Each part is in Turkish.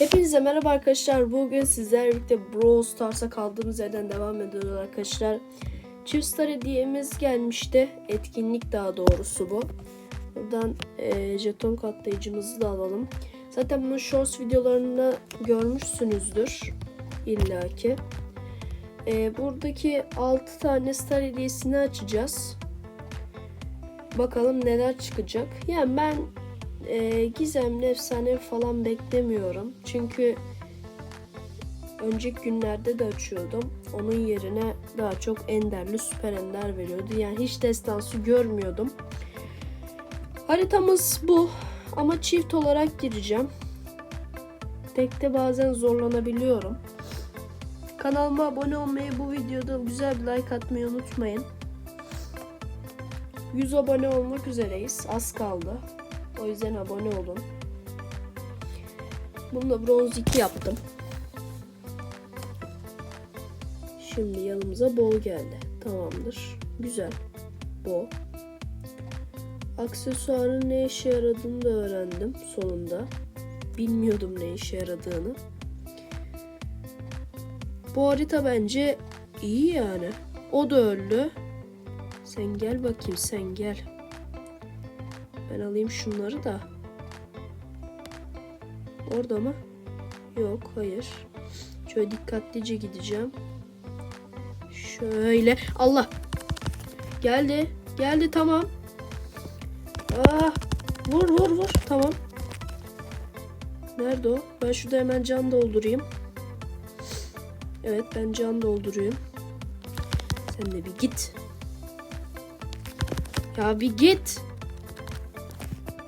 Hepinize merhaba arkadaşlar. Bugün sizlerle birlikte Brawl Stars'a kaldığımız yerden devam ediyoruz arkadaşlar. Çift Star hediyemiz gelmişti. Etkinlik daha doğrusu bu. Buradan eee, jeton katlayıcımızı da alalım. Zaten bunun shorts videolarını görmüşsünüzdür. İlla ki. Eee, buradaki 6 tane star hediyesini açacağız. Bakalım neler çıkacak. Yani ben e, gizemli efsane falan beklemiyorum. Çünkü önceki günlerde de açıyordum. Onun yerine daha çok enderli süper ender veriyordu. Yani hiç destansı görmüyordum. Haritamız bu. Ama çift olarak gireceğim. Tekte bazen zorlanabiliyorum. Kanalıma abone olmayı, bu videoda güzel bir like atmayı unutmayın. 100 abone olmak üzereyiz. Az kaldı. O yüzden abone olun. Bunu da bronz 2 yaptım. Şimdi yanımıza bol geldi. Tamamdır. Güzel. Bol. Aksesuarın ne işe yaradığını da öğrendim sonunda. Bilmiyordum ne işe yaradığını. Bu harita bence iyi yani. O da öldü. Sen gel bakayım sen gel. Ben alayım şunları da. Orada mı? Yok hayır. Şöyle dikkatlice gideceğim. Şöyle. Allah. Geldi. Geldi tamam. Ah. Vur vur vur. Tamam. Nerede o? Ben şurada hemen can doldurayım. Evet ben can dolduruyorum. Sen de bir git. Ya bir git.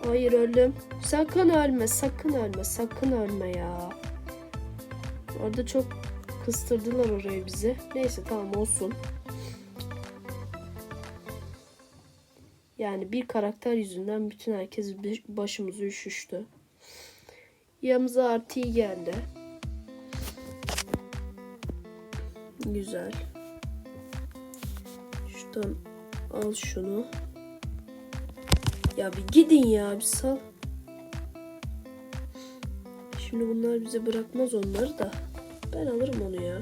Hayır öldüm. Sakın ölme, sakın ölme, sakın ölme ya. Orada çok kıstırdılar oraya bizi. Neyse tamam olsun. Yani bir karakter yüzünden bütün herkes başımızı üşüştü. Yanımıza artı iyi geldi. Güzel. Şuradan al şunu. Ya bir gidin ya bir sal. Şimdi bunlar bize bırakmaz onları da. Ben alırım onu ya.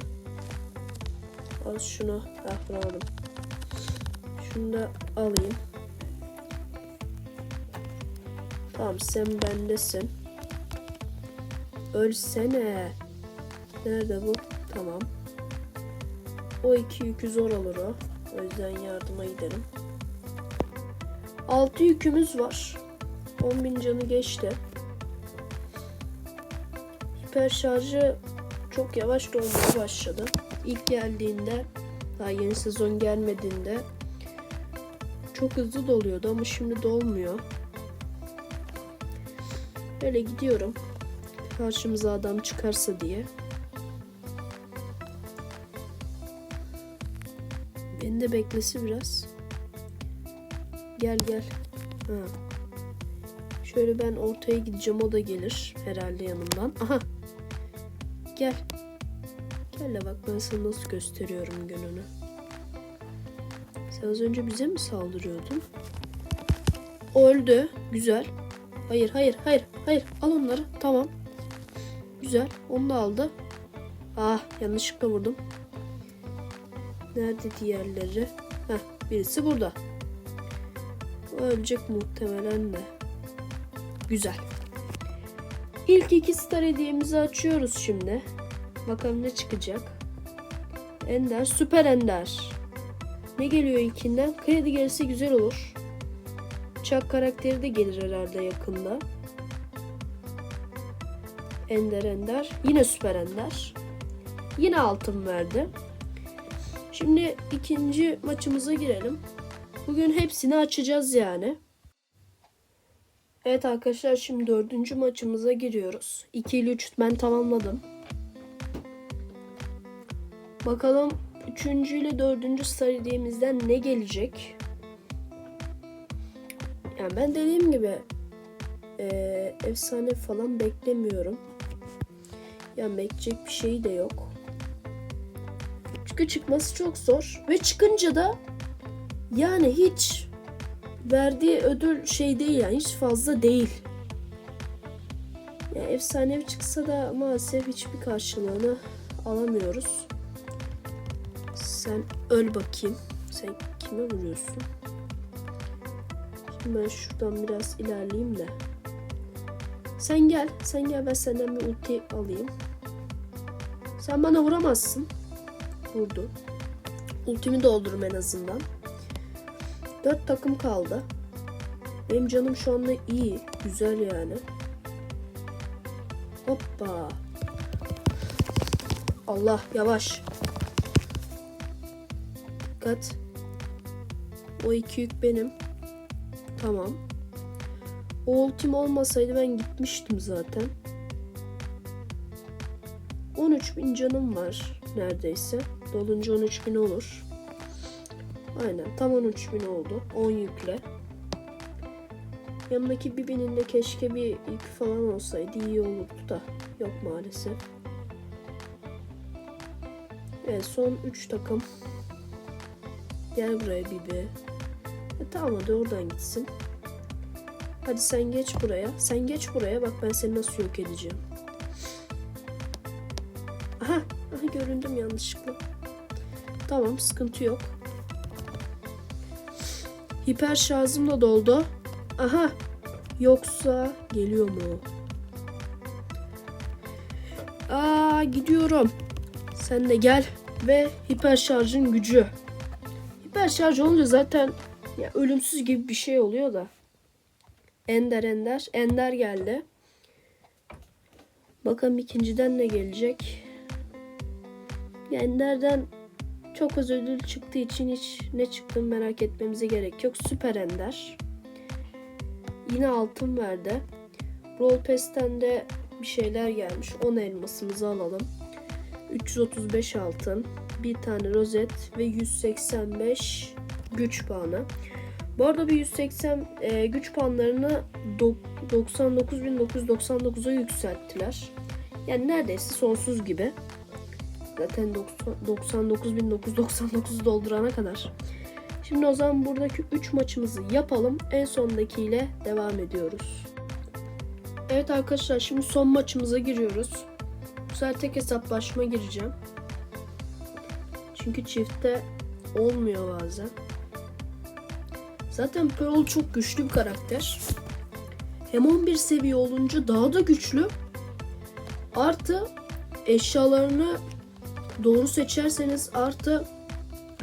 Al şunu. Ah bırakmadım. Şunu da alayım. Tamam sen bendesin. Ölsene. Nerede bu? Tamam. O iki yükü zor alır o. O yüzden yardıma gidelim. 6 yükümüz var. 10.000 canı geçti. Hiper şarjı çok yavaş dolmaya başladı. İlk geldiğinde daha yeni sezon gelmediğinde çok hızlı doluyordu ama şimdi dolmuyor. Böyle gidiyorum. Karşımıza adam çıkarsa diye. Beni de beklesi biraz. Gel gel. Ha. Şöyle ben ortaya gideceğim o da gelir herhalde yanımdan. Aha. Gel. Gel de bak ben sana nasıl gösteriyorum gününü. Sen az önce bize mi saldırıyordun? Öldü. Güzel. Hayır hayır hayır hayır. Al onları. Tamam. Güzel. Onu da aldı. Ah yanlışlıkla vurdum. Nerede diğerleri? Heh, birisi burada. Ölecek muhtemelen de. Güzel. İlk iki star hediyemizi açıyoruz şimdi. Bakalım ne çıkacak. Ender, süper ender. Ne geliyor ilkinden? Kredi gelirse güzel olur. Çak karakteri de gelir herhalde yakında. Ender ender. Yine süper ender. Yine altın verdi. Şimdi ikinci maçımıza girelim. Bugün hepsini açacağız yani. Evet arkadaşlar şimdi dördüncü maçımıza giriyoruz. 2 ile 3 ben tamamladım. Bakalım üçüncü ile dördüncü star hediyemizden ne gelecek? Yani ben dediğim gibi eee, efsane falan beklemiyorum. Yani bekleyecek bir şey de yok. Çünkü çıkması çok zor. Ve çıkınca da yani hiç verdiği ödül şey değil yani hiç fazla değil. Ya, efsanevi çıksa da maalesef hiçbir karşılığını alamıyoruz. Sen öl bakayım. Sen kime vuruyorsun? Şimdi ben şuradan biraz ilerleyeyim de. Sen gel. Sen gel ben senden bir ulti alayım. Sen bana vuramazsın. Vurdu. Ultimi doldurum en azından. Dört takım kaldı. Benim canım şu anda iyi. Güzel yani. Hoppa. Allah yavaş. Dikkat. O iki yük benim. Tamam. O ultim olmasaydı ben gitmiştim zaten. 13.000 canım var neredeyse. Dolunca 13.000 olur. Aynen tam 13.000 oldu. 10 yükle. Yanındaki Bibi'nin de keşke bir yük falan olsaydı iyi olurdu da. Yok maalesef. Evet son 3 takım. Gel buraya Bibi. E, tamam hadi oradan gitsin. Hadi sen geç buraya. Sen geç buraya. Bak ben seni nasıl yok edeceğim. Aha. Aha göründüm yanlışlıkla. Tamam sıkıntı yok. Hiper şarjım da doldu. Aha. Yoksa geliyor mu? Aa gidiyorum. Sen de gel ve hiper şarjın gücü. Hiper şarj olunca zaten ya ölümsüz gibi bir şey oluyor da. Ender Ender. Ender geldi. Bakalım ikinciden ne gelecek. Ya Ender'den çok az ödül çıktığı için hiç ne çıktığını merak etmemize gerek yok. Süper Ender. Yine altın verdi. Roll Pass'ten de bir şeyler gelmiş. 10 elmasımızı alalım. 335 altın, bir tane rozet ve 185 güç puanı. Bu arada bir 180 e, güç puanlarını dok- 99.999'a yükselttiler. Yani neredeyse sonsuz gibi. Zaten 99.999 doldurana kadar. Şimdi o zaman buradaki 3 maçımızı yapalım. En sondakiyle devam ediyoruz. Evet arkadaşlar şimdi son maçımıza giriyoruz. Bu sefer tek hesaplaşma gireceğim. Çünkü çifte olmuyor bazen. Zaten Pearl çok güçlü bir karakter. Hem 11 seviye olunca daha da güçlü. Artı eşyalarını doğru seçerseniz artı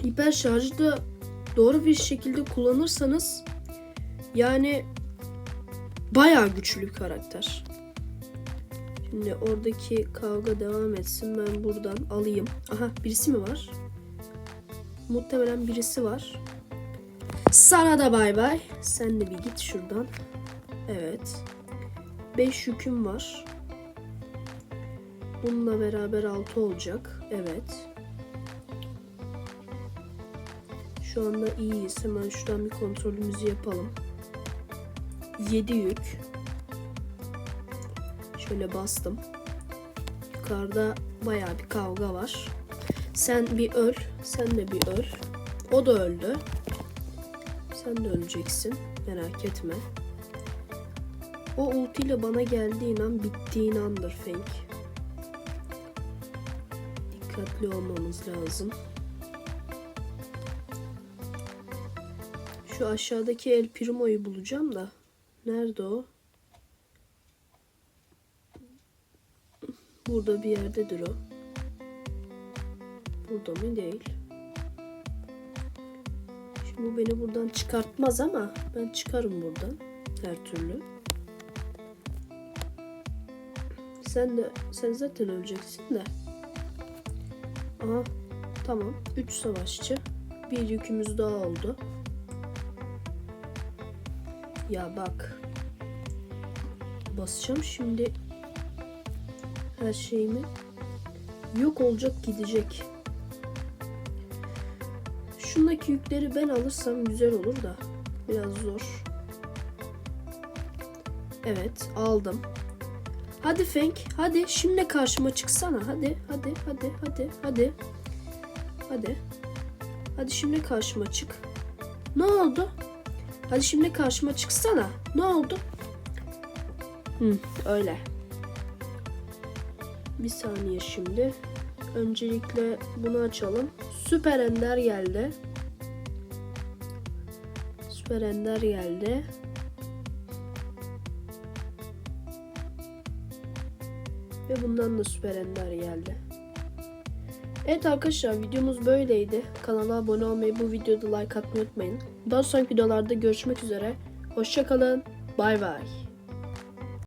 hiper şarjı da doğru bir şekilde kullanırsanız yani bayağı güçlü bir karakter. Şimdi oradaki kavga devam etsin. Ben buradan alayım. Aha birisi mi var? Muhtemelen birisi var. Sana da bay bay. Sen de bir git şuradan. Evet. 5 yüküm var. Bununla beraber 6 olacak. Evet. Şu anda iyiyiz. Hemen şuradan bir kontrolümüzü yapalım. 7 yük. Şöyle bastım. Yukarıda bayağı bir kavga var. Sen bir öl. Sen de bir öl. O da öldü. Sen de öleceksin. Merak etme. O ultiyle bana geldiğin an bittiğin andır Fink. Dikkatli olmamız lazım. Şu aşağıdaki El Primo'yu bulacağım da. Nerede o? Burada bir yerdedir o. Burada mı? Değil. Şimdi bu beni buradan çıkartmaz ama ben çıkarım buradan. Her türlü. Sen de sen zaten öleceksin de. Aha tamam. 3 savaşçı. Bir yükümüz daha oldu. Ya bak. Basacağım şimdi her şeyimi. Yok olacak gidecek. Şundaki yükleri ben alırsam güzel olur da. Biraz zor. Evet aldım. Hadi Fenk hadi şimdi karşıma çıksana. Hadi hadi hadi hadi hadi. Hadi. Hadi şimdi karşıma çık. Ne oldu? Hadi şimdi karşıma çıksana. Ne oldu? Hı, öyle. Bir saniye şimdi. Öncelikle bunu açalım. Süper Ender geldi. Süper Ender geldi. Ve bundan da Süper Ender geldi. Evet arkadaşlar videomuz böyleydi. Kanala abone olmayı, bu videoda like atmayı unutmayın. Daha sonraki videolarda görüşmek üzere. Hoşçakalın. Bay bay.